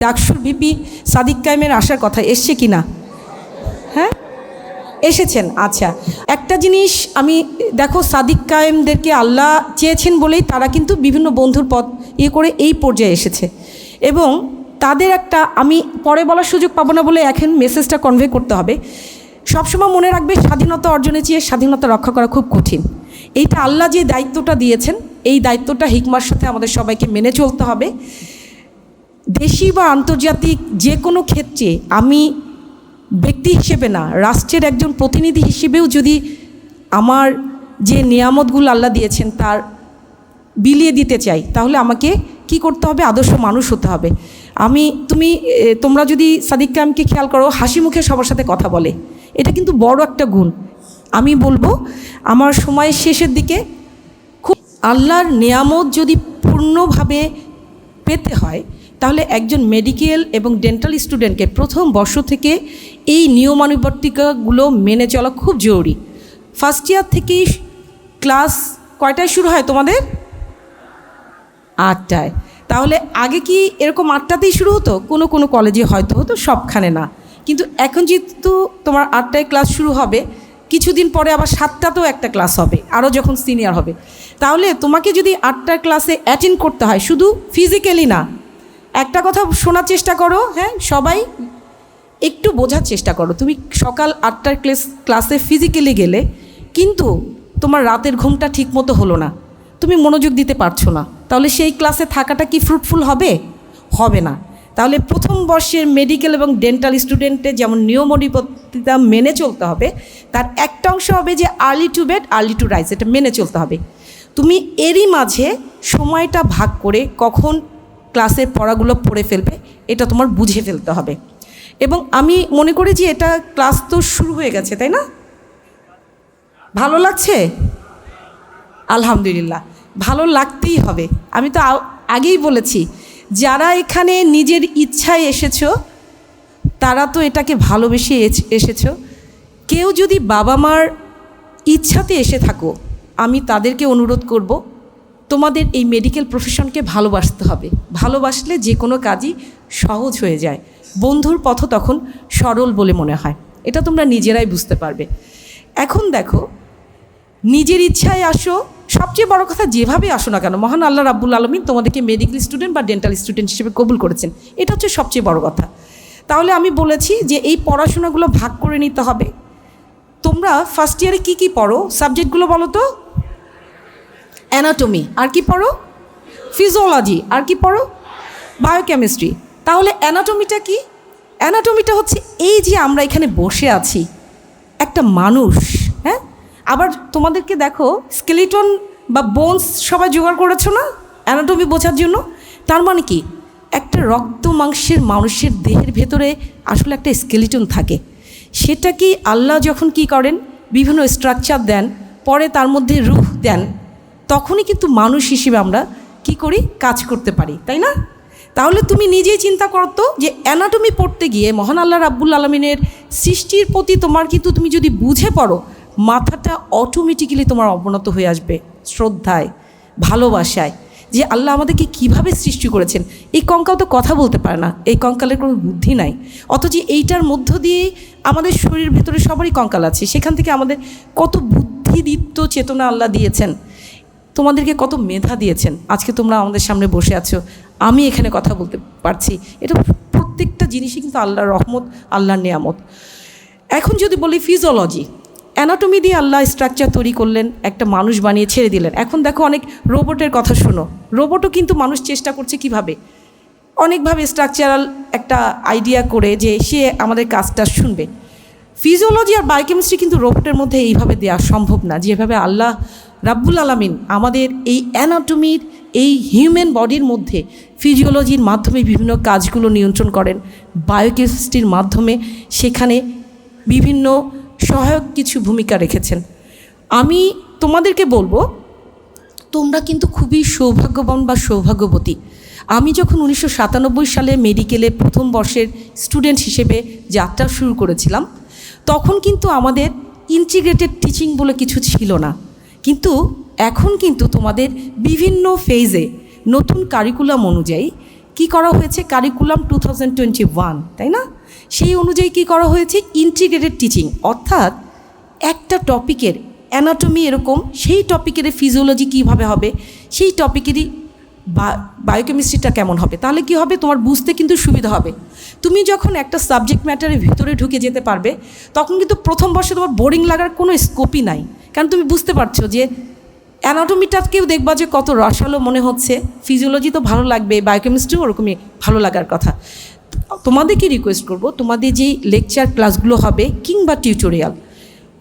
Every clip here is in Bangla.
ডাকসুর ভিপি সাদিক কায়েমের আসার কথা এসছে কি না হ্যাঁ? এসেছেন আচ্ছা। একটা জিনিস আমি, দেখো, সাদিক কায়েমদেরকে আল্লাহ চেয়েছেন বলেই তারা কিন্তু বিভিন্ন বন্ধুর পথ ইয়ে করে এই পর্যায়ে এসেছে। এবং তাদের একটা, আমি পরে বলার সুযোগ পাবো না বলে এখন মেসেজটা কনভে করতে হবে। সবসময় মনে রাখবে, স্বাধীনতা অর্জনের চেয়ে স্বাধীনতা রক্ষা করা খুব কঠিন। এইটা আল্লাহ যে দায়িত্বটা দিয়েছেন, এই দায়িত্বটা হিকমার সাথে আমাদের সবাইকে মেনে চলতে হবে। দেশি বা আন্তর্জাতিক যে কোনো ক্ষেত্রে আমি ব্যক্তি হিসেবে না, রাষ্ট্রের একজন প্রতিনিধি হিসেবেও যদি আমার যে নিয়ামতগুলো আল্লাহ দিয়েছেন তার বিলিয়ে দিতে চাই, তাহলে আমাকে কি করতে হবে? আদর্শ মানুষ হতে হবে। আমি, তুমি তোমরা যদি সাদিক কামকে খেয়াল করো, হাসি মুখে সবার সাথে কথা বলে, এটা কিন্তু বড় একটা গুণ। আমি বলব, আমার সময়ের শেষের দিকে খুব আল্লাহর নিয়ামত যদি পূর্ণভাবে পেতে হয় তাহলে একজন মেডিকেল এবং ডেন্টাল স্টুডেন্টকে প্রথম বর্ষ থেকে এই নিয়মানুবর্তিকাগুলো মেনে চলা খুব জরুরি। ফার্স্ট ইয়ার থেকেই ক্লাস কয়টায় শুরু হয় তোমাদের? আটটায়। তাহলে আগে কি এরকম আটটাতেই শুরু হতো? কোনো কোনো কলেজে হয়তো হতো, সবখানে না। কিন্তু এখন যেহেতু তোমার আটটায় ক্লাস শুরু হবে, কিছুদিন পরে আবার সাতটাতেও একটা ক্লাস হবে, আরও যখন সিনিয়র হবে। তাহলে তোমাকে যদি আটটার ক্লাসে অ্যাটেন্ড করতে হয়, শুধু ফিজিক্যালি না একটা কথা শোনার চেষ্টা করো হ্যাঁ? সবাই একটু বোঝার চেষ্টা করো। তুমি সকাল আটটার ক্লাস, ক্লাসে ফিজিক্যালি গেলে কিন্তু তোমার রাতের ঘুমটা ঠিক মতো হলো না। তুমি মনোযোগ দিতে পারছ না। তাহলে সেই ক্লাসে থাকাটা কি ফ্রুটফুল হবে? হবে না। তাহলে প্রথম বর্ষের মেডিকেল এবং ডেন্টাল স্টুডেন্টের যেমন নিয়মনিবদ্ধতা মেনে চলতে হবে, তার একটা অংশ হবে যে early to bed early to rise এটা মেনে চলতে হবে। তুমি এরই মাঝে সময়টা ভাগ করে কখন ক্লাসের পড়াগুলো পড়ে ফেলবে, এটা তোমার বুঝে ফেলতে হবে। এবং আমি মনে করি যে এটা ক্লাস তো শুরু হয়ে গেছে, তাই না? ভালো লাগছে? আলহামদুলিল্লাহ, ভালো লাগতেই হবে। আমি তো আগেই বলেছি, যারা এখানে নিজের ইচ্ছায় এসেছ, তারা তো এটাকে ভালোবেসে এস- এসেছ। কেউ যদি বাবা মার ইচ্ছাতে এসে থাকো, আমি তাদেরকে অনুরোধ করব তোমাদের এই মেডিকেল প্রফেশনকে ভালোবাসতে হবে। ভালোবাসলে যে কোনো কাজই সহজ হয়ে যায়। বন্ধুর পথ তখন সরল বলে মনে হয়। এটা তোমরা নিজেরাই বুঝতে পারবে। এখন দেখো, নিজের ইচ্ছায় আসো, সবচেয়ে বড় কথা যেভাবে আসো না কেন, মহান আল্লাহ রাব্বুল আলমিন তোমাদেরকে মেডিকেল স্টুডেন্ট বা ডেন্টাল স্টুডেন্ট হিসেবে কবুল করেছেন। এটা হচ্ছে সবচেয়ে বড় কথা। তাহলে আমি বলেছি যে এই পড়াশোনাগুলো ভাগ করে নিতে হবে। তোমরা ফার্স্ট ইয়ারে কি কি পড়ো? সাবজেক্টগুলো বলো তো। অ্যানাটমি আর কি পড়ো? ফিজিওলজি আর কি পড়ো? বায়োকেমিস্ট্রি তাহলে অ্যানাটমিটা কি? অ্যানাটমিটা হচ্ছে এই যে আমরা এখানে বসে আছি, একটা মানুষ হ্যাঁ? আবার তোমাদেরকে দেখো স্কেলিটন বা বোনস সবাই জোগাড় করেছ না? অ্যানাটমি বোঝার জন্য? তার মানে কি? একটা রক্ত মাংসের মানুষের দেহের ভেতরে আসলে একটা স্কেলিটন থাকে। সেটা কি আল্লাহ যখন কি করেন? বিভিন্ন স্ট্রাকচার দেন, পরে তার মধ্যে রূহ দেন। তখনই কিন্তু মানুষ হিসেবে আমরা কি করি? কাজ করতে পারি, তাই না? তাহলে তুমি নিজেই চিন্তা করতো যে অ্যানাটমি পড়তে গিয়ে মহান আল্লাহ রাব্বুল আলমিনের সৃষ্টির প্রতি তোমার কিন্তু তুমি যদি বুঝে পড়ো, মাথাটা অটোমেটিক্যালি তোমার অবনত হয়ে আসবে শ্রদ্ধায়, ভালোবাসায় যে আল্লাহ আমাদেরকে কীভাবে সৃষ্টি করেছেন। এই কঙ্কাল তো কথা বলতে পারে না, এই কঙ্কালের কোনো বুদ্ধি নাই। অথচ এইটার মধ্য দিয়ে আমাদের শরীরের ভেতরে সবারই কঙ্কাল আছে, সেখান থেকে আমাদের কত বুদ্ধিদীপ্ত চেতনা আল্লাহ দিয়েছেন। তোমাদেরকে কত মেধা দিয়েছেন? আজকে তোমরা আমাদের সামনে বসে আছো। আমি এখানে কথা বলতে পারছি। এটা প্রত্যেকটা জিনিসই কিন্তু আল্লাহর রহমত, আল্লাহর নিয়ামত। এখন যদি বলি ফিজিওলজি অ্যানাটমি দিয়ে আল্লাহ স্ট্রাকচার তৈরি করলেন, একটা মানুষ বানিয়ে ছেড়ে দিলেন। এখন দেখো অনেক রোবটের কথা শোনো। রোবটও কিন্তু মানুষ চেষ্টা করছে কীভাবে? অনেকভাবে স্ট্রাকচারাল একটা আইডিয়া করে যে সে আমাদের কাজটা শুনবে। ফিজিওলজি আর বায়োকেমিস্ট্রি কিন্তু রোবটের মধ্যে এইভাবে দেওয়া সম্ভব না। যেভাবে আল্লাহ রাব্বুল আলামিন আমাদের এই অ্যানাটমির এই হিউম্যান বডির মধ্যে ফিজিওলজির মাধ্যমে বিভিন্ন কাজগুলো নিয়ন্ত্রণ করেন। বায়োকেমিস্ট্রির মাধ্যমে সেখানে বিভিন্ন সহায়ক কিছু ভূমিকা রেখেছেন। আমি তোমাদেরকে বলব, তোমরা কিন্তু খুবই সৌভাগ্যবান বা সৌভাগ্যবতী। আমি যখন উনিশশো সাতানব্বই সালে মেডিকেলে প্রথম বর্ষের স্টুডেন্ট হিসেবে যাত্রা শুরু করেছিলাম, তখন কিন্তু আমাদের ইন্টিগ্রেটেড টিচিং বলে কিছু ছিল না। কিন্তু এখন কিন্তু তোমাদের বিভিন্ন ফেজে নতুন কারিকুলাম অনুযায়ী কি করা হয়েছে? Curriculum two thousand twenty one তাই না? সেই অনুযায়ী কি করা হয়েছে? ইন্টিগ্রেটেড টিচিং অর্থাৎ একটা টপিকের অ্যানাটমি এরকম, সেই টপিকের ফিজিওলজি কীভাবে হবে? সেই টপিকেরই বায়োকেমিস্ট্রিটা কেমন হবে? তাহলে কি হবে? তোমার বুঝতে কিন্তু সুবিধা হবে। তুমি যখন একটা সাবজেক্ট ম্যাটারের ভিতরে ঢুকে যেতে পারবে, তখন কিন্তু প্রথম বর্ষে তোমার বোরিং লাগার কোনো স্কোপই নাই। কারণ তুমি বুঝতে পারছ যে অ্যানাটমিটাকেও দেখবা যে কত রসালো মনে হচ্ছে। ফিজিওলজি তো ভালো লাগবে বায়োকেমিস্ট্রিও ওরকমই ভালো লাগার কথা। তোমাদেরকে রিকোয়েস্ট করব? তোমাদের যেই লেকচার ক্লাসগুলো হবে কিংবা টিউটোরিয়াল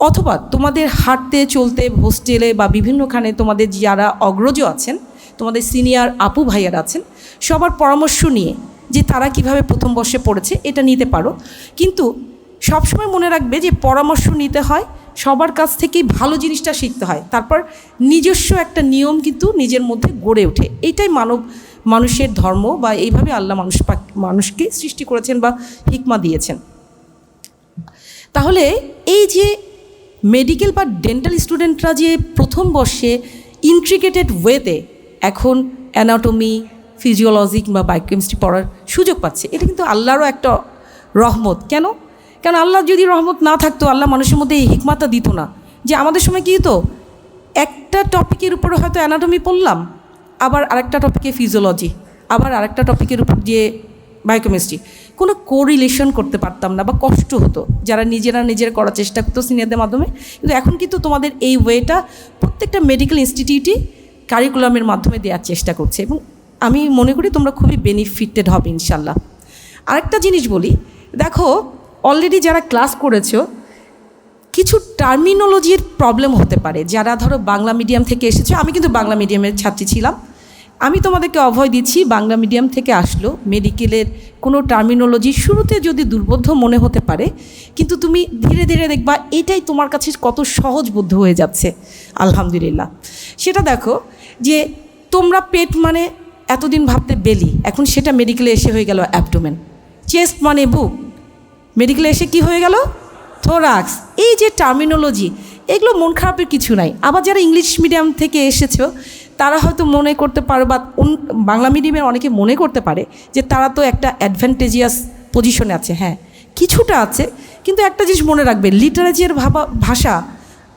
অথবা তোমাদের হাঁটতে, চলতে হোস্টেলে বা বিভিন্নখানে তোমাদের যারা অগ্রজ আছেন, তোমাদের সিনিয়র আপু ভাইয়ার আছেন, সবার পরামর্শ নিয়ে যে তারা কীভাবে প্রথম বর্ষে পড়েছে এটা নিতে পারো। কিন্তু সবসময় মনে রাখবে যে পরামর্শ নিতে হয় সবার কাছ থেকেই ভালো জিনিসটা শিখতে হয়। তারপর নিজস্ব একটা নিয়ম কিন্তু নিজের মধ্যে গড়ে ওঠে। এইটাই মানব, মানুষের ধর্ম বা এইভাবে আল্লাহ মানুষ মানুষকে সৃষ্টি করেছেন বা হিকমা দিয়েছেন। তাহলে এই যে মেডিকেল বা ডেন্টাল স্টুডেন্টরা যে প্রথম বর্ষে ইন্ট্রিকেটেড ওয়েতে এখন অ্যানাটমি ফিজিওলজি কিংবা বায়োকেমিস্ট্রি পড়ার সুযোগ পাচ্ছে, এটা কিন্তু আল্লাহরও একটা রহমত। কেন? কেন আল্লাহ যদি রহমত না থাকতো, আল্লাহ মানুষের মধ্যে এই হিকমাতা দিত না। যে আমাদের সময় কী হতো? একটা টপিকের উপরে হয়তো অ্যানাটমি পড়লাম, আবার আরেকটা টপিকে ফিজিওলজি আবার আরেকটা টপিকের উপর দিয়ে বায়োকেমিস্ট্রি কোনো কোরিলেশন করতে পারতাম না বা কষ্ট হতো। যারা নিজেরা নিজেরা করার চেষ্টা করতো সিনিয়রদের মাধ্যমে। কিন্তু এখন কিন্তু তোমাদের এই ওয়েটা প্রত্যেকটা মেডিকেল ইনস্টিটিউটই কারিকুলামের মাধ্যমে দেওয়ার চেষ্টা করছে এবং আমি মনে করি তোমরা খুবই বেনিফিটেড হবে ইনশাল্লাহ। আরেকটা জিনিস বলি, দেখো অলরেডি যারা ক্লাস করেছ, কিছু টার্মিনোলজির প্রবলেম হতে পারে। যারা ধরো বাংলা মিডিয়াম থেকে এসেছ, আমি কিন্তু বাংলা মিডিয়ামের ছাত্রী ছিলাম। আমি তোমাদেরকে অভয় দিচ্ছি, বাংলা মিডিয়াম থেকে আসলো। মেডিকেলের কোনো টার্মিনোলজি শুরুতে যদি দুর্বোধ্য মনে হতে পারে, কিন্তু তুমি ধীরে ধীরে দেখবা এটাই তোমার কাছে কত সহজ সহজবোধ্য হয়ে যাচ্ছে। আলহামদুলিল্লাহ। সেটা দেখো যে তোমরা পেট মানে এতদিন ভাবতে বেলি, এখন সেটা মেডিকেলে এসে হয়ে গেল অ্যাবডোমেন চেস্ট মানে বুক মেডিকেলে এসে কি হয়ে গেল? থোরাক্স এই যে টার্মিনোলজি এগুলো মন খারাপের কিছু নাই। আবার যারা ইংলিশ মিডিয়াম থেকে এসেছ, তারা হয়তো মনে করতে পারো বা বাংলা মিডিয়ামের অনেকে মনে করতে পারে যে তারা তো একটা অ্যাডভান্টেজিয়াস পজিশনে আছে। হ্যাঁ কিছুটা আছে, কিন্তু একটা জিনিস মনে রাখবে লিটারেচার ভাবা, ভাষা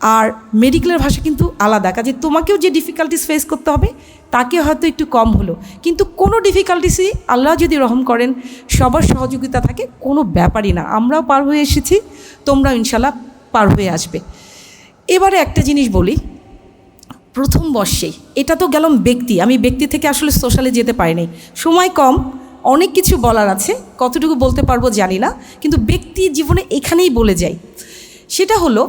আর মেডিকেলের ভাষা কিন্তু আলাদা। কাজে তোমাকেও যে ডিফিকাল্টিস ফেস করতে হবে, তাকে হয়তো একটু কম হলো। কিন্তু কোনো ডিফিকাল্টিসই আল্লাহ যদি রহম করেন, সবার সহযোগিতা থাকে, কোনো ব্যাপারই না। আমরাও পার হয়ে এসেছি, তোমরাও ইনশাল্লাহ পার হয়ে আসবে। এবারে একটা জিনিস বলি, প্রথম বর্ষেই এটা তো গেলাম ব্যক্তি, আমি ব্যক্তি থেকে আসলে সোশ্যালে যেতে পারিনি। সময় কম, অনেক কিছু বলার আছে, কতটুকু বলতে পারব জানি না, কিন্তু ব্যক্তি জীবনে এখানেই বলে যাই। সেটা হলো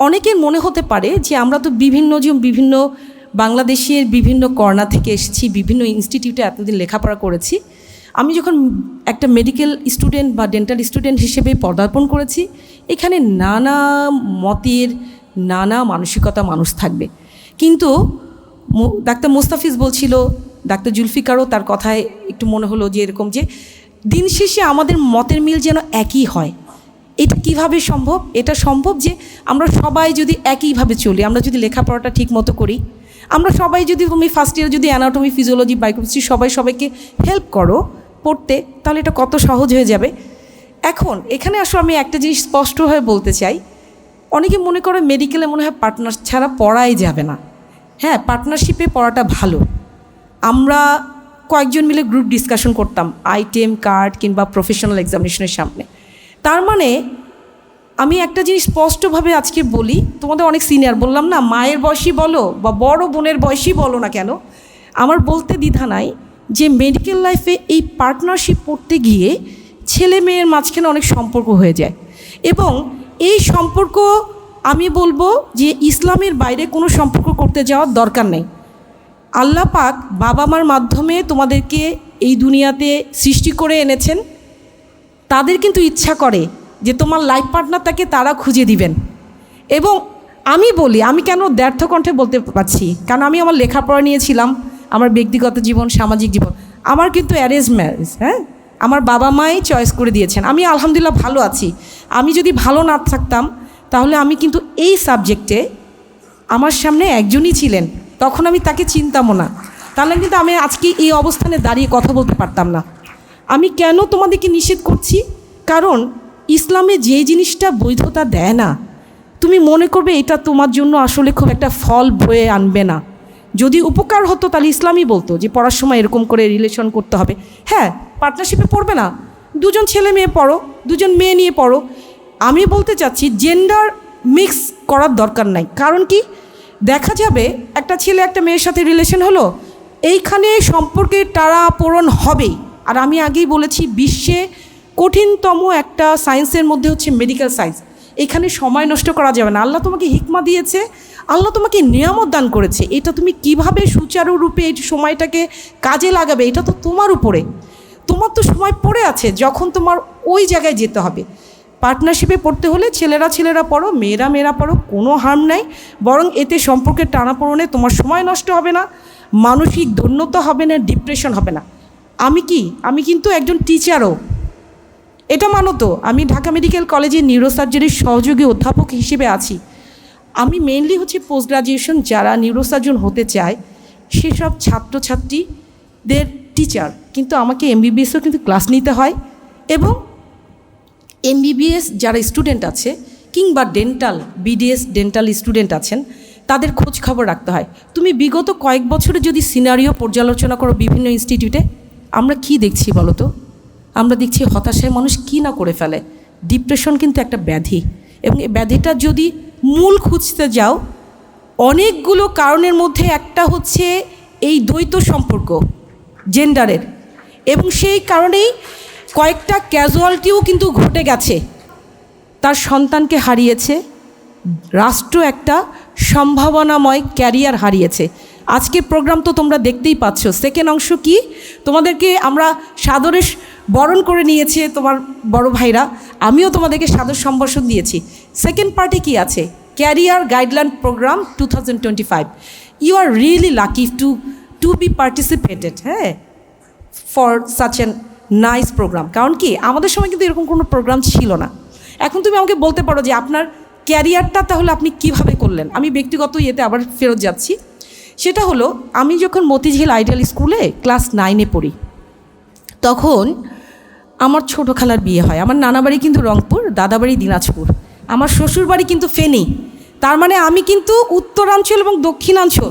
অনেকের মনে হতে পারে যে আমরা তো বিভিন্ন যে বিভিন্ন বাংলাদেশের বিভিন্ন কর্নার থেকে এসেছি, বিভিন্ন ইনস্টিটিউটে এতদিন লেখাপড়া করেছি। আমি যখন একটা মেডিকেল স্টুডেন্ট বা ডেন্টাল স্টুডেন্ট হিসেবে পদার্পণ করেছি, এখানে নানা মতের নানা মানসিকতা মানুষ থাকবে। কিন্তু ডাক্তার মোস্তাফিজ বলছিল, ডাক্তার জুলফিকারও তার কথায় একটু মনে হলো যে এরকম যে, দিন শেষে আমাদের মতের মিল যেন একই হয়। এটা কীভাবে সম্ভব? এটা সম্ভব যে আমরা সবাই যদি একইভাবে চলি, আমরা যদি লেখাপড়াটা ঠিক মতো করি, আমরা সবাই যদি তুমি ফার্স্ট ইয়ার যদি অ্যানাটমি ফিজিওলজি বায়োকেমিস্ট্রি সবাই সবাইকে হেল্প করো পড়তে, তাহলে এটা কত সহজ হয়ে যাবে? এখন, এখানে আসলে আমি একটা জিনিস স্পষ্টভাবে বলতে চাই। অনেকে মনে করে মেডিকেলে মনে হয় পার্টনার ছাড়া পড়াই যাবে না। হ্যাঁ পার্টনারশিপে পড়াটা ভালো। আমরা কয়েকজন মিলে গ্রুপ ডিসকাশন করতাম আইটেম কার্ড কিংবা প্রফেশনাল এক্সামিনেশনের সামনে। তার মানে আমি একটা জিনিস স্পষ্টভাবে আজকে বলি, তোমাদের অনেক সিনিয়র বললাম না, মায়ের বয়সী বলো বা বড় বোনের বয়সী বলো না কেন, আমার বলতে দ্বিধা নাই যে মেডিকেল লাইফে এই পার্টনারশিপ পড়তে গিয়ে ছেলে মেয়ের মাঝখানে অনেক সম্পর্ক হয়ে যায়। এবং এই সম্পর্ক আমি বলব যে ইসলামের বাইরে কোনো সম্পর্ক করতে যাওয়ার দরকার নেই। আল্লাহ পাক বাবা মার মাধ্যমে তোমাদেরকে এই দুনিয়াতে সৃষ্টি করে এনেছেন। তাদের কিন্তু ইচ্ছা করে যে তোমার লাইফ পার্টনার তাকে তারা খুঁজে দিবেন। এবং আমি বলি, আমি কেন ব্যর্থ কণ্ঠে বলতে পারছি? কারণ আমি আমার লেখাপড়া নিয়েছিলাম আমার ব্যক্তিগত জীবন, সামাজিক জীবন, আমার কিন্তু অ্যারেঞ্জ ম্যারেজ হ্যাঁ? আমার বাবা মাই চয়েস করে দিয়েছেন। আমি আলহামদুলিল্লাহ ভালো আছি। আমি যদি ভালো না থাকতাম, তাহলে আমি কিন্তু এই সাবজেক্টে আমার সামনে একজনই ছিলেন। তখন আমি তাকে চিনতামও না। তাহলে কিন্তু আমি আজকে এই অবস্থানে দাঁড়িয়ে কথা বলতে পারতাম না। আমি কেন তোমাদেরকে নিষেধ করছি? কারণ ইসলামে যে জিনিসটা বৈধতা দেয় না, তুমি মনে করবে এটা তোমার জন্য আসলে খুব একটা ফল বয়ে আনবে না। যদি উপকার হতো তাহলে ইসলামই বলতো যে পড়ার সময় এরকম করে রিলেশন করতে হবে। হ্যাঁ পার্টনারশিপে পড়বে না। দুজন ছেলে মেয়ে পড়ো, দুজন মেয়ে নিয়ে পড়ো। আমি বলতে চাচ্ছি জেন্ডার মিক্স করার দরকার নাই। কারণ কি? দেখা যাবে একটা ছেলে একটা মেয়ের সাথে রিলেশন হলো, এইখানে সম্পর্কে টারা পূরণ হবেই। আর আমি আগেই বলেছি, বিশ্বে কঠিনতম একটা সায়েন্সের মধ্যে হচ্ছে মেডিকেল সায়েন্স। এখানে সময় নষ্ট করা যাবে না। আল্লাহ তোমাকে হিকমা দিয়েছে, আল্লাহ তোমাকে নিয়ামত দান করেছে। এটা তুমি কীভাবে সুচারুরূপে এই সময়টাকে কাজে লাগাবে, এটা তো তোমার উপরে। তোমার তো সময় পড়ে আছে, যখন তোমার ওই জায়গায় যেতে হবে। পার্টনারশিপে পড়তে হলে ছেলেরা ছেলেরা পড়ো, মেয়েরা মেয়েরা পড়ো, কোনো হার্ম নাই। বরং এতে সম্পর্কের টানাপোড়নে তোমার সময় নষ্ট হবে না, মানসিক ধন্যতা হবে না ডিপ্রেশন হবে না। আমি কি? আমি কিন্তু একজন টিচারও এটা মানো তো, আমি ঢাকা মেডিকেল কলেজে নিউরোসার্জারির সহযোগী অধ্যাপক হিসেবে আছি। আমি মেনলি হচ্ছে পোস্ট গ্রাজুয়েশন যারা নিউরোসার্জন হতে চায়, সেসব ছাত্রছাত্রীদের টিচার কিন্তু আমাকে এমবিবিএসও কিন্তু ক্লাস নিতে হয় এবং এমবিবিএস যারা স্টুডেন্ট আছে কিংবা ডেন্টাল বিডিএস ডেন্টাল স্টুডেন্ট আছেন, তাদের খোঁজ খবর রাখতে হয়। তুমি বিগত কয়েক বছরে যদি সিনারিও পর্যালোচনা করো বিভিন্ন ইনস্টিটিউটে আমরা কি দেখছি বলো তো আমরা দেখছি হতাশায় মানুষ কি না করে ফেলে। ডিপ্রেশন কিন্তু একটা ব্যাধি এবং এই ব্যাধিটা যদি মূল খুঁজতে যাও, অনেকগুলো কারণের মধ্যে একটা হচ্ছে এই দ্বৈত সম্পর্ক জেন্ডারের এবং সেই কারণেই কয়েকটা ক্যাজুয়ালিটিও কিন্তু ঘটে গেছে। তার সন্তানকে হারিয়েছে, রাষ্ট্র একটা সম্ভাবনাময় ক্যারিয়ার হারিয়েছে। আজকের প্রোগ্রাম তো তোমরা দেখতেই পাচ্ছ। সেকেন্ড অংশ কি? তোমাদেরকে আমরা সাদরে বরণ করে নিয়েছে তোমার বড় ভাইরা। আমিও তোমাদেরকে সাদর সম্ভাষণ দিয়েছি। সেকেন্ড পার্টে কি আছে? Career guideline program two thousand twenty five you are really lucky to to be participated হ্যাঁ? For such an nice program কারণ কি? আমাদের সময় কিন্তু এরকম কোনো প্রোগ্রাম ছিল না। এখন তুমি আমাকে বলতে পারো যে আপনার ক্যারিয়ারটা তাহলে আপনি কীভাবে করলেন? আমি ব্যক্তিগত ইয়েতে আবার ফেরত যাচ্ছি। সেটা হলো, আমি যখন মতিঝিল আইডিয়াল স্কুলে ক্লাস নাইনে পড়ি, তখন আমার ছোটো খালার বিয়ে হয়। আমার নানা বাড়ি কিন্তু রংপুর, দাদা বাড়ি দিনাজপুর। আমার শ্বশুর বাড়ি কিন্তু ফেনী। তার মানে আমি কিন্তু উত্তরাঞ্চল এবং দক্ষিণাঞ্চল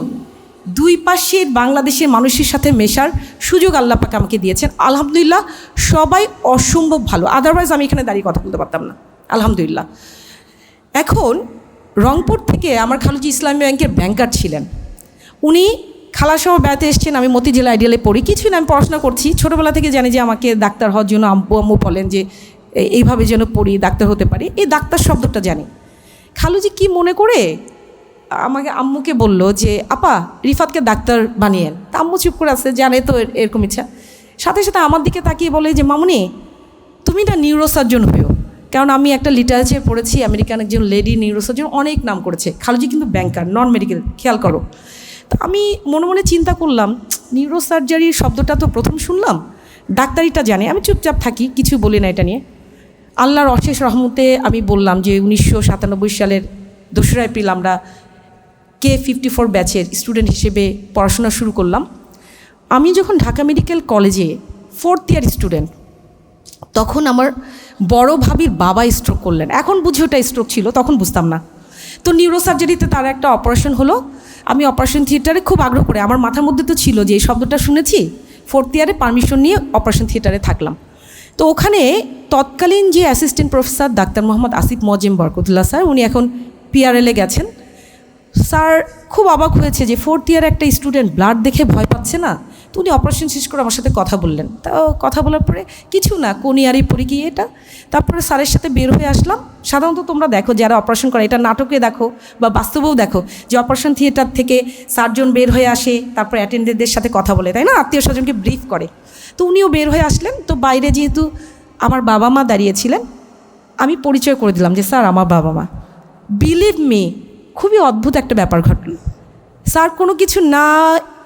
দুই পাশের বাংলাদেশের মানুষের সাথে মেশার সুযোগ আল্লাহ পাক আমাকে দিয়েছেন। আলহামদুলিল্লাহ, সবাই অসম্ভব ভালো। আদারওয়াইজ আমি এখানে দাঁড়িয়ে কথা বলতে পারতাম না। আলহামদুলিল্লাহ। এখন রংপুর থেকে আমার খালুজি ইসলামী ব্যাংকের ব্যাংকার ছিলেন। উনি খালাসহ বেড়াতে এসছেন, আমি মতিঝিল আইডিয়ালে পড়ি। কিছুই না, আমি পড়াশোনা করছি। ছোটোবেলা থেকে জানি যে আমাকে ডাক্তার হওয়ার জন্য আব্বু আম্মু বলেন যে এইভাবে যেন পড়ি, ডাক্তার হতে পারি। এই ডাক্তার শব্দটা জানি। খালুজি কি মনে করে? আমাকে আম্মুকে বলল যে, আপা, রিফাতকে ডাক্তার বানিয়েন তা আম্মু চুপ করে আছে, জানে তো এরকম ইচ্ছা। সাথে সাথে আমার দিকে তাকিয়ে বলে যে, মামুনি, তুমি না নিউরোসার্জন হয়েও। কারণ আমি একটা লিটারেচার পড়েছি, আমেরিকান একজন লেডি নিউরোসার্জন, অনেক নাম করেছে। খালুজি কিন্তু ব্যাংকার নন মেডিকেল খেয়াল করো। আমি মনে মনে চিন্তা করলাম নিউরোসার্জারি শব্দটা তো প্রথম শুনলাম, ডাক্তারিটা জানে, আমি চুপচাপ থাকি, কিছু বলি না এটা নিয়ে। আল্লাহর অশেষ রহমতে আমি বললাম যে উনিশশো সাতানব্বই সালের দোসরা এপ্রিল আমরা কে ফিফটি ফোর ব্যাচের স্টুডেন্ট হিসেবে পড়াশোনা শুরু করলাম। আমি যখন ঢাকা মেডিকেল কলেজে ফোর্থ ইয়ার স্টুডেন্ট তখন আমার বড় ভাবির বাবা স্ট্রোক করলেন। এখন বুঝি ওটা স্ট্রোক ছিল, তখন বুঝতাম না। তো নিউরোসার্জারিতে তার একটা অপারেশন হলো আমি অপারেশন থিয়েটারে খুব আগ্রহ করে, আমার মাথার মধ্যে তো ছিল যে এই শব্দটা শুনেছি ফোর্থ ইয়ারে পারমিশন নিয়ে অপারেশন থিয়েটারে থাকলাম। তো ওখানে তৎকালীন যে assistant professor doctor Mohammad Asif Mojim Barkatullah sir, উনি এখন পিআরএলে গেছেন। স্যার খুব অবাক হয়েছে যে ফোর্থ ইয়ারে একটা স্টুডেন্ট ব্লাড দেখে ভয় পাচ্ছে না তো উনি অপারেশন শেষ করে আমার সাথে কথা বললেন। তা কথা বলার পরে কিছু না, কোন ইয়ারে পড়ে গিয়ে এটা। তারপরে স্যারের সাথে বের হয়ে আসলাম। সাধারণত তোমরা দেখো যারা অপারেশন করে, এটা নাটকে দেখো বা বাস্তবেও দেখো যে অপারেশন থিয়েটার থেকে সার্জন বের হয়ে আসে, তারপর অ্যাটেন্ডেন্টদের সাথে কথা বলে, তাই না? আত্মীয় স্বজনকে ব্রিফ করে। তো উনিও বের হয়ে আসলেন। তো বাইরে যেহেতু আমার বাবা মা দাঁড়িয়েছিলেন, আমি পরিচয় করে দিলাম যে, স্যার, আমার বাবা মা বিলিভ মি খুবই অদ্ভুত একটা ব্যাপার ঘটল। স্যার কোনো কিছু না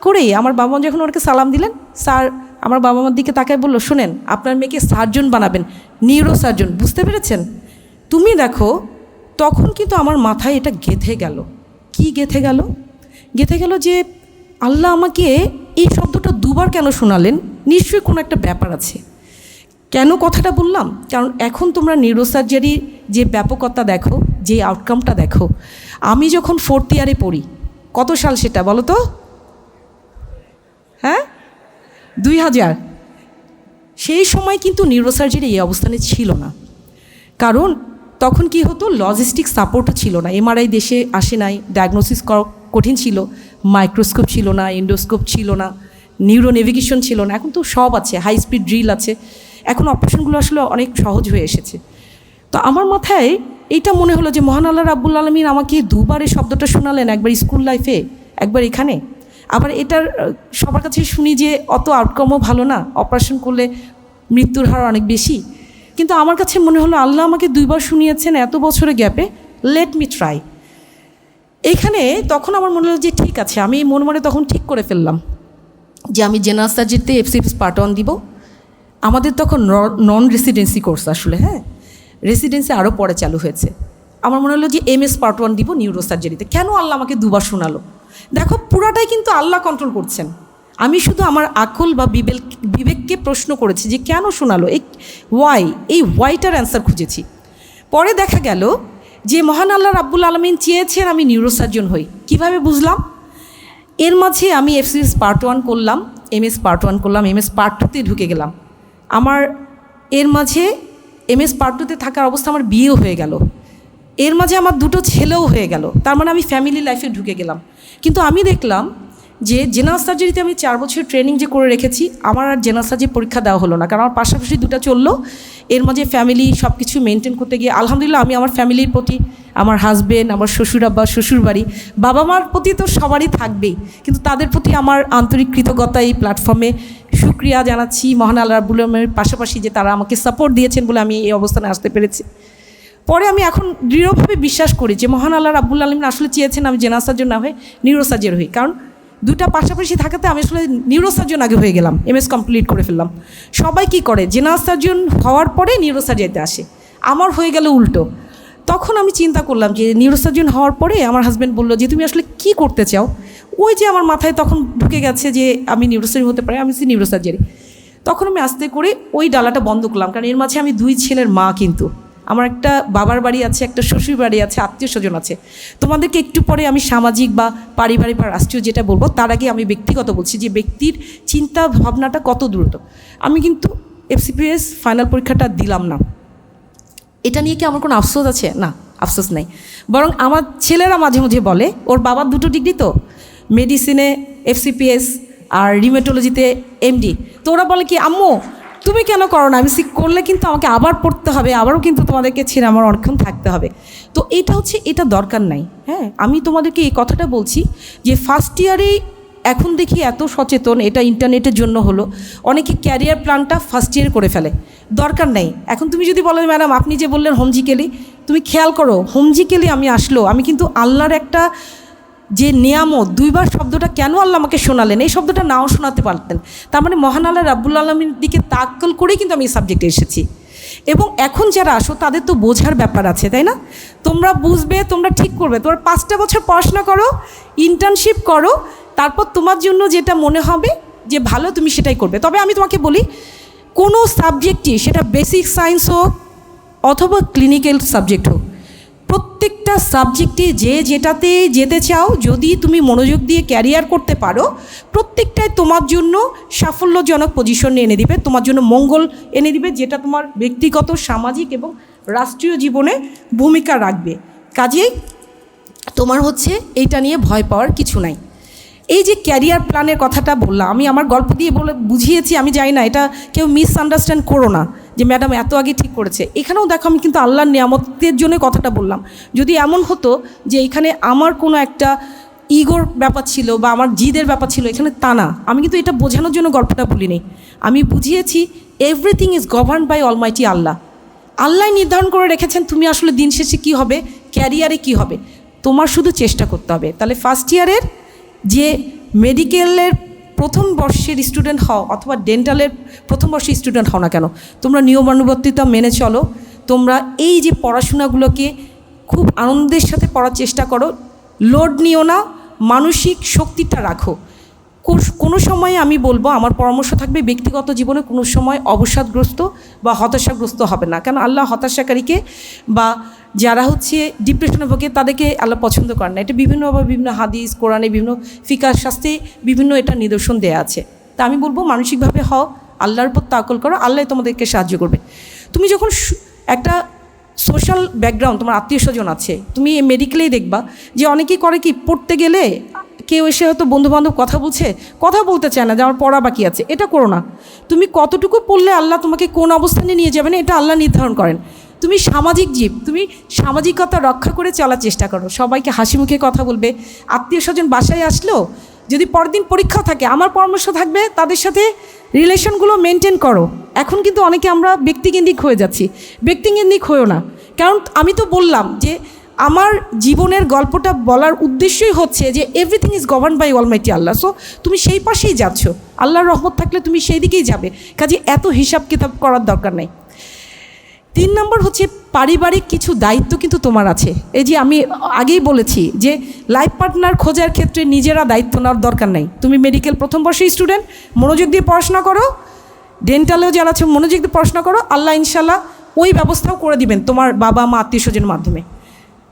করেই আমার বাবা মা যখন ওনাকে সালাম দিলেন, স্যার, আমার বাবা মার দিকে তাকায় বলল, শোনেন, আপনার মেয়েকে সার্জন বানাবেন নিউরো সার্জন বুঝতে পেরেছেন? তুমি দেখো, তখন কিন্তু আমার মাথায় এটা গেথে গেল। কি গেথে গেল? গেথে গেল যে আল্লাহ আমাকে এই শব্দটা দুবার কেন শোনালেন? নিশ্চয়ই কোনো একটা ব্যাপার আছে। কেন কথাটা বললাম? কারণ এখন তোমরা নিউরোসার্জারি যে ব্যাপকতা দেখো, যে আউটকামটা দেখো, আমি যখন ফোর্থ ইয়ারে পড়ি, কত সাল সেটা বলো তো? হ্যাঁ? দুই হাজার। সেই সময় কিন্তু নিউরোসার্জারি এই অবস্থানে ছিল না। কারণ তখন কি হতো? লজিস্টিক সাপোর্টও ছিল না। এমআরআই দেশে আসে নাই। ডায়াগনোসিস কঠিন ছিল। মাইক্রোস্কোপ ছিল না এন্ডোস্কোপ ছিল না নিউরো নেভিগেশন ছিল না। এখন তো সব আছে। হাই স্পিড ড্রিল আছে। এখন অপারেশনগুলো আসলে অনেক সহজ হয়ে এসেছে। তো আমার মাথায় এইটা মনে হলো যে, মহান আল্লাহ রাব্বুল আলমিন আমাকে দুবার এই শব্দটা শোনালেন একবার স্কুল লাইফে একবার এখানে? আবার এটার সবার কাছে শুনি যে অত আউটকামও ভালো না অপারেশন করলে মৃত্যুর হার অনেক বেশি। কিন্তু আমার কাছে মনে হলো আল্লাহ আমাকে দুইবার শুনিয়েছেন এত বছরের গ্যাপে লেট মি ট্রাই এইখানে তখন আমার মনে হলো যে ঠিক আছে, আমি মনে মনে তখন ঠিক করে ফেললাম যে আমি জেনারেল সার্জারিতে এফসিএফএস পার্ট ওয়ান দিব। আমাদের তখন নন রেসিডেন্সি কোর্স আসলে হ্যাঁ? রেসিডেন্সি আরও পরে চালু হয়েছে। আমার মনে হলো যে এম এস পার্ট ওয়ান দিব নিউরো সার্জারিতে কেন আল্লাহ আমাকে দুবার শোনালো? দেখো, পুরাটাই কিন্তু আল্লাহ কন্ট্রোল করছেন। আমি শুধু আমার আকল বা বিবেক, বিবেককে প্রশ্ন করেছি যে কেন শোনালো? এই ওয়াই এই ওয়াইটার অ্যান্সার খুঁজেছি। পরে দেখা গেল যে মহান আল্লাহ রাব্বুল আলমিন চেয়েছেন আমি নিউরোসার্জন হই। কীভাবে বুঝলাম? এর মাঝে আমি এফসিএস পার্ট ওয়ান করলাম এম এস পার্ট ওয়ান করলাম এম এস পার্ট টুতে ঢুকে গেলাম। আমার, এর মাঝে এম এস পার্ট টুতে থাকার অবস্থা আমার বিয়েও হয়ে গেল। এর মাঝে আমার দুটো ছেলেও হয়ে গেল। তার মানে আমি ফ্যামিলি লাইফে ঢুকে গেলাম। কিন্তু আমি দেখলাম যে জেনারেল সার্জারিতে আমি চার বছর ট্রেনিং যে করে রেখেছি, আমার আর জেনারেল সার্জারি পরীক্ষা দেওয়া হলো না। কারণ আমার পাশাপাশি দুটো চলল। এর মাঝে ফ্যামিলি সব কিছু মেনটেন করতে গিয়ে আলহামদুলিল্লাহ আমি আমার ফ্যামিলির প্রতি, আমার হাজবেন্ড আমার শ্বশুর আব্বা শ্বশুর বাড়ি বাবা মার প্রতি তো সবারই থাকবেই। কিন্তু তাদের প্রতি আমার আন্তরিক কৃতজ্ঞতা এই প্ল্যাটফর্মে সুক্রিয়া জানাচ্ছি মহান আল্লাহ রাবুলের পাশাপাশি যে তারা আমাকে সাপোর্ট দিয়েছেন বলে আমি এই অবস্থানে আসতে পেরেছি। পরে আমি এখন দৃঢ়ভাবে বিশ্বাস করি যে মহান আল্লাহ রাব্বুল আলমিন আসলে চেয়েছেন আমি জেনারেল সার্জন না হয়ে নিউরোসার্জন হই। কারণ দুটা পাশাপাশি থাকাতে আমি আসলে নিউরোসার্জন আগে হয়ে গেলাম, এমএস কমপ্লিট করে ফেললাম। সবাই কি করে? জেনারেল সার্জন হওয়ার পরে নিউরোসার্জারিতে আসে। আমার হয়ে গেল উল্টো। তখন আমি চিন্তা করলাম যে নিউরোসার্জন হওয়ার পরে আমার হাজব্যান্ড বলল যে, তুমি আসলে কি করতে চাও? ওই যে আমার মাথায় তখন ঢুকে গেছে যে, আমি নিউরোসার্জন হতে পারি, আমি সে নিউরোসার্জারি তখন আমি আস্তে করে ওই ডালাটা বন্ধ করলাম। কারণ এর মাঝে আমি দুই ছেলের মা কিন্তু। আমার একটা বাবার বাড়ি আছে, একটা শ্বশুর বাড়ি আছে, আত্মীয় স্বজন আছে। তোমাদেরকে একটু পরে আমি সামাজিক বা পারিবারিক বা রাষ্ট্রীয় যেটা বলব, তার আগে আমি ব্যক্তিগত বলছি যে ব্যক্তির চিন্তা ভাবনাটা কত দ্রুত। আমি কিন্তু এফসিপিএস ফাইনাল পরীক্ষাটা দিলাম না। এটা নিয়ে কি আমার কোনো আফসোস আছে? না, আফসোস নাই। বরং আমার ছেলেরা মাঝে মাঝে বলে, ওর বাবার দুটো ডিগ্রি তো, মেডিসিনে এফসিপিএস আর রিমেটোলজিতে এমডি তো ওরা বলে কি, আম্মু তুমি কেন করো না? আমি সি করলে কিন্তু আমাকে আবার পড়তে হবে, আবারও কিন্তু তোমাদেরকে ছেড়ে আমার অনেকক্ষণ থাকতে হবে। তো এটা হচ্ছে, এটা দরকার নাই হ্যাঁ? আমি তোমাদেরকে এই কথাটা বলছি যে ফার্স্ট ইয়ারেই এখন দেখি এত সচেতন, এটা ইন্টারনেটের জন্য হলো। অনেকে ক্যারিয়ার প্ল্যানটা ফার্স্ট ইয়ার করে ফেলে। দরকার নেই। এখন তুমি যদি বলো, ম্যাডাম, আপনি যে বললেন হোমজিক্যালি তুমি খেয়াল করো হোমজিক্যালি আমি আসলো। আমি কিন্তু আল্লাহর একটা যে নিয়ামত, দুইবার শব্দটা কেন আল্লাহ আমাকে শোনালেন? এই শব্দটা নাও শোনাতে পারতেন। তার মানে মহান আল্লাহ রাব্বুল আলমীর দিকে তাক্কল করেই কিন্তু আমি এই সাবজেক্টে এসেছি। এবং এখন যারা আসো, তাদের তো বোঝার ব্যাপার আছে, তাই না? তোমরা বুঝবে, তোমরা ঠিক করবে। তোমার পাঁচটা বছর পড়াশোনা করো ইন্টার্নশিপ করো, তারপর তোমার জন্য যেটা মনে হবে যে ভালো তুমি সেটাই করবে। তবে আমি তোমাকে বলি, কোনো সাবজেক্টই সেটা বেসিক সায়েন্স হোক অথবা ক্লিনিক্যাল সাবজেক্ট হোক প্রত্যেকটা সাবজেক্টে যে যেটাতে যেতে চাও, যদি তুমি মনোযোগ দিয়ে ক্যারিয়ার করতে পারো, প্রত্যেকটাই তোমার জন্য সাফল্যজনক পজিশন এনে দিবে, তোমার জন্য মঙ্গল এনে দিবে, যেটা তোমার ব্যক্তিগত, সামাজিক এবং রাষ্ট্রীয় জীবনে ভূমিকা রাখবে। কাজেই তোমার হচ্ছে এইটা নিয়ে ভয় পাওয়ার কিছু নাই। এই যে ক্যারিয়ার প্ল্যানের কথাটা বললাম, আমি আমার গল্প দিয়ে বলে বুঝিয়েছি, আমি জানি না, এটা কেউ মিসআন্ডারস্ট্যান্ড করো না। যে ম্যাডাম এত আগে ঠিক করেছে। এখানেও দেখো আমি কিন্তু আল্লাহর নিয়ামতের জন্য কথাটা বললাম। যদি এমন হতো যে এখানে আমার কোনো একটা ইগোর ব্যাপার ছিল বা আমার জিদের ব্যাপার ছিল, এখানে তা না। আমি কিন্তু এটা বোঝানোর জন্য গল্পটা বলিনি আমি বুঝিয়েছি everything is govern by almighty আল্লাহ আল্লাহ নির্ধারণ করে রেখেছেন তুমি আসলে দিন শেষে কী হবে ক্যারিয়ারে কি হবে। তোমার শুধু চেষ্টা করতে হবে। তাহলে ফার্স্ট ইয়ারের যে মেডিকেলের প্রথম বর্ষের স্টুডেন্ট হও অথবা ডেন্টালের প্রথম বর্ষের স্টুডেন্ট হও না কেন, তোমরা নিয়মানুবর্তিতা মেনে চলো, তোমরা এই যে পড়াশোনাগুলোকে খুব আনন্দের সাথে পড়ার চেষ্টা করো লোড নিও না, মানসিক শক্তিটা রাখো। কোনো সময় আমি বলব আমার পরামর্শ থাকবে ব্যক্তিগত জীবনে কোনো সময় অবসাদগ্রস্ত বা হতাশাগ্রস্ত হবে না। কেন? আল্লাহ হতাশাকারীকে বা যারা হচ্ছে ডিপ্রেশনে ভোগে তাদেরকে আল্লাহ পছন্দ করেন না। এটা বিভিন্নভাবে বিভিন্ন হাদিস, কোরআনে বিভিন্ন ফিকার শাস্ত্রে বিভিন্ন এটা নিদর্শন দেয়া আছে। তা আমি বলব মানসিকভাবে হও, আল্লাহর উপর তাকল করো, আল্লাহ তোমাদেরকে সাহায্য করবে। তুমি যখন একটা সোশ্যাল ব্যাকগ্রাউন্ড তোমার আত্মীয় স্বজন আছে, তুমি মেডিকেলেই দেখবা যে অনেকেই করে কি, পড়তে গেলে কেউ এসে হয়তো বন্ধুবান্ধব কথা বলছে, কথা বলতে চায় না, যে আমার পড়া বাকি আছে, এটা করো না। তুমি কতটুকু পড়লে আল্লাহ তোমাকে কোন অবস্থানে নিয়ে যাবেন এটা আল্লাহ নির্ধারণ করেন। তুমি সামাজিক জীব, তুমি সামাজিকতা রক্ষা করে চলার চেষ্টা করো। সবাইকে হাসি মুখে কথা বলবে। আত্মীয় স্বজন বাসায় আসলো, যদি পরের দিন পরীক্ষা থাকে, আমার পরামর্শ থাকবে, তাদের সাথে রিলেশনগুলো মেনটেন করো। এখন কিন্তু অনেকে আমরা ব্যক্তিকেন্দ্রিক হয়ে যাচ্ছি। ব্যক্তিকেন্দ্রিক হয়েও না। কারণ আমি তো বললাম যে আমার জীবনের গল্পটা বলার উদ্দেশ্যই হচ্ছে যে everything is govern by almighty Allah so তুমি সেই পাশেই যাচ্ছ। আল্লাহর রহমত থাকলে তুমি সেই দিকেই যাবে। কাজে এত হিসাব কিতাব করার দরকার নেই। তিন নম্বর হচ্ছে পারিবারিক কিছু দায়িত্ব কিন্তু তোমার আছে। এই যে আমি আগেই বলেছি যে লাইফ পার্টনার খোঁজার ক্ষেত্রে নিজেরা দায়িত্ব নেওয়ার দরকার নেই। তুমি মেডিকেল প্রথম বর্ষের স্টুডেন্ট মনোযোগ দিয়ে পড়াশোনা করো। ডেন্টালেও যারা আছে মনোযোগ দিয়ে পড়াশোনা করো। আল্লাহ ইনশাল্লাহ ওই ব্যবস্থাও করে দিবেন তোমার বাবা মা আত্মীয় স্বজনের মাধ্যমে।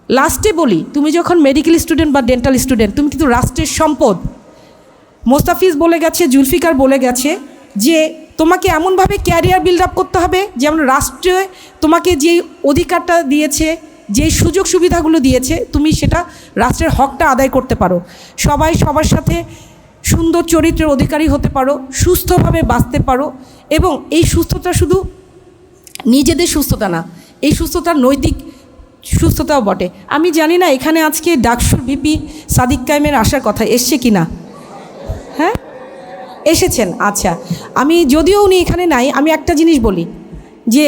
লাস্টে বলি, তুমি যখন মেডিকেল স্টুডেন্ট বা ডেন্টাল স্টুডেন্ট তুমি কিন্তু রাষ্ট্রের সম্পদ। মোস্তাফিজ বলে গেছে, জুলফিকার বলে গেছে যে তোমাকে এমনভাবে ক্যারিয়ার বিল্ড আপ করতে হবে যেমন রাষ্ট্রে তোমাকে যে অধিকারটা দিয়েছে যে সুযোগ সুবিধাগুলো দিয়েছে, তুমি সেটা রাষ্ট্রের হকটা আদায় করতে পারো। সবাই সবার সাথে সুন্দর চরিত্রের অধিকারী হতে পারো, সুস্থভাবে বাঁচতে পারো এবং এই সুস্থতা শুধু নিজেদের সুস্থতা না, এই সুস্থতা নৈতিক সুস্থতাও বটে। আমি জানি না এখানে আজকে ডাকসুর ভিপি সাদিক কায়েমের আসার কথা, এসছে কি না হ্যাঁ? এসেছেন আচ্ছা। আমি যদিও উনি এখানে নাই, আমি একটা জিনিস বলি, যে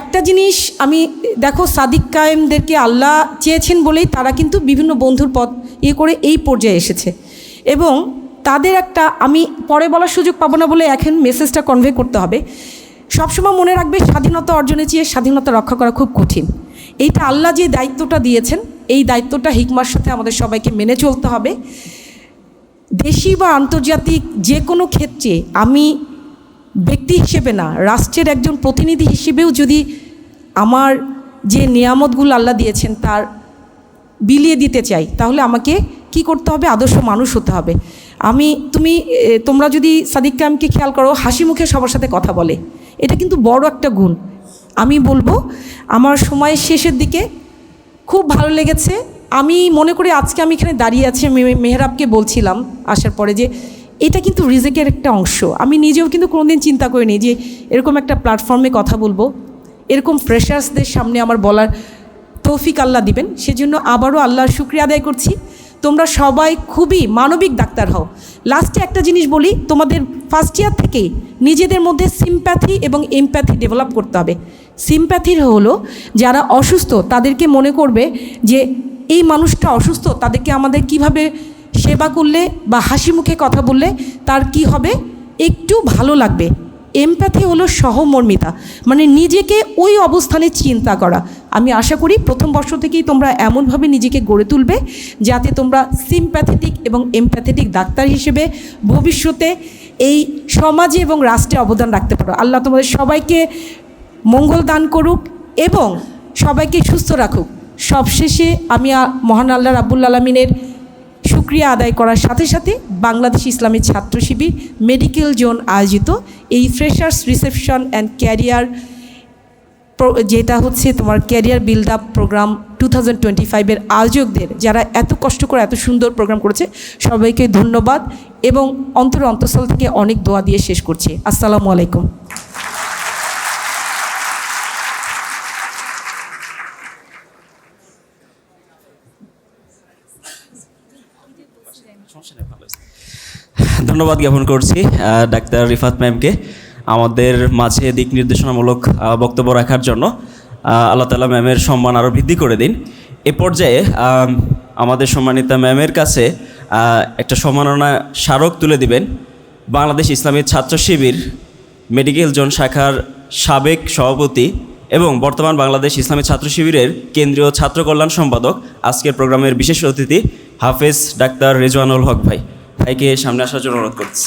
একটা জিনিস আমি, দেখো, সাদিক কায়েমদেরকে আল্লাহ চেয়েছেন বলেই তারা কিন্তু বিভিন্ন বন্ধুর পথ ইয়ে করে এই পর্যায়ে এসেছে। এবং তাদের একটা, আমি পরে বলার সুযোগ পাবো না বলে এখন মেসেজটা কনভে করতে হবে। সবসময় মনে রাখবে স্বাধীনতা অর্জনের চেয়ে স্বাধীনতা রক্ষা করা খুব কঠিন। এইটা আল্লাহ যে দায়িত্বটা দিয়েছেন, এই দায়িত্বটা হিকমার সাথে আমাদের সবাইকে মেনে চলতে হবে। দেশি বা আন্তর্জাতিক যে কোনো ক্ষেত্রে আমি ব্যক্তি হিসেবে না, রাষ্ট্রের একজন প্রতিনিধি হিসেবেও যদি আমার যে নিয়ামতগুলো আল্লাহ দিয়েছেন তার বিলিয়ে দিতে চাই, তাহলে আমাকে কি করতে হবে? আদর্শ মানুষ হতে হবে। আমি, তুমি তোমরা যদি সাদিক কামকে খেয়াল করো, হাসি মুখে সবার সাথে কথা বলে, এটা কিন্তু বড় একটা গুণ। আমি বলব, আমার সময়ের শেষের দিকে খুব ভালো লেগেছে। আমি মনে করি আজকে আমি এখানে দাঁড়িয়ে আছি, আমি মেহরাবকে বলছিলাম আসার পরে যে এটা কিন্তু রিজেকের একটা অংশ। আমি নিজেও কিন্তু কোনোদিন চিন্তা করিনি যে এরকম একটা প্ল্যাটফর্মে কথা বলব। এরকম ফ্রেশার্সদের সামনে আমার বলার তৌফিক আল্লাহ দিবেন। সেজন্য আবারও আল্লাহর শুক্রিয়া আদায় করছি। তোমরা সবাই খুবই মানবিক ডাক্তার হও। লাস্টে একটা জিনিস বলি, তোমাদের ফার্স্ট ইয়ার থেকেই নিজেদের মধ্যে সিম্প্যাথি এবং এমপ্যাথি ডেভেলপ করতে হবে। সিম্প্যাথির হলো যারা অসুস্থ, তাদেরকে মনে করবে যে এই মানুষটা অসুস্থ, তাদেরকে আমাদের কীভাবে সেবা করলে বা হাসি মুখে কথা বললে তার কি হবে? একটু ভালো লাগবে। এমপ্যাথি হলো সহমর্মিতা মানে নিজেকে ওই অবস্থানে চিন্তা করা। আমি আশা করি প্রথম বর্ষ থেকেই তোমরা এমনভাবে নিজেকে গড়ে তুলবে যাতে তোমরা সিম্প্যাথেটিক এবং এমপ্যাথেটিক ডাক্তার হিসেবে ভবিষ্যতে এই সমাজে এবং রাষ্ট্রে অবদান রাখতে পারো। আল্লাহ তোমাদের সবাইকে মঙ্গল দান করুক এবং সবাইকে সুস্থ রাখুক। সবশেষে আমি মহান আল্লাহ রাবুল আলমিনের শুক্রিয়া আদায় করার সাথে সাথে বাংলাদেশ ইসলামী ছাত্র শিবির মেডিকেল জোন আয়োজিত এই ফ্রেশার্স রিসেপশন অ্যান্ড ক্যারিয়ার যেটা হচ্ছে তোমার career build up program two thousand twenty ফাইভের আয়োজকদের যারা এত কষ্ট করে এত সুন্দর প্রোগ্রাম করেছে, সবাইকে ধন্যবাদ এবং অন্তর অন্তঃস্থল থেকে অনেক দোয়া দিয়ে শেষ করছি। আসসালামু আলাইকুম। ধন্যবাদ জ্ঞাপন করছি ডাক্তার রিফাত ম্যামকে। আমাদের মাঝে দিক নির্দেশনামূলক বক্তব্য রাখার জন্য আল্লাহ তালা ম্যামের সম্মান আরও বৃদ্ধি করে দিন। এ পর্যায়ে আমাদের সম্মানিতা ম্যামের কাছে একটা সম্মাননা স্মারক তুলে দিবেন। বাংলাদেশ ইসলামী ছাত্র শিবির, মেডিকেল জোন শাখার সাবেক সভাপতি এবং বর্তমান বাংলাদেশ ইসলামী ছাত্র শিবিরের কেন্দ্রীয় ছাত্র কল্যাণ সম্পাদক আজকের প্রোগ্রামের বিশেষ অতিথি হাফেজ ডাক্তার রেজওয়ানুল হক ভাই। ভাইকে সামনে আসার জন্য অনুরোধ করছি।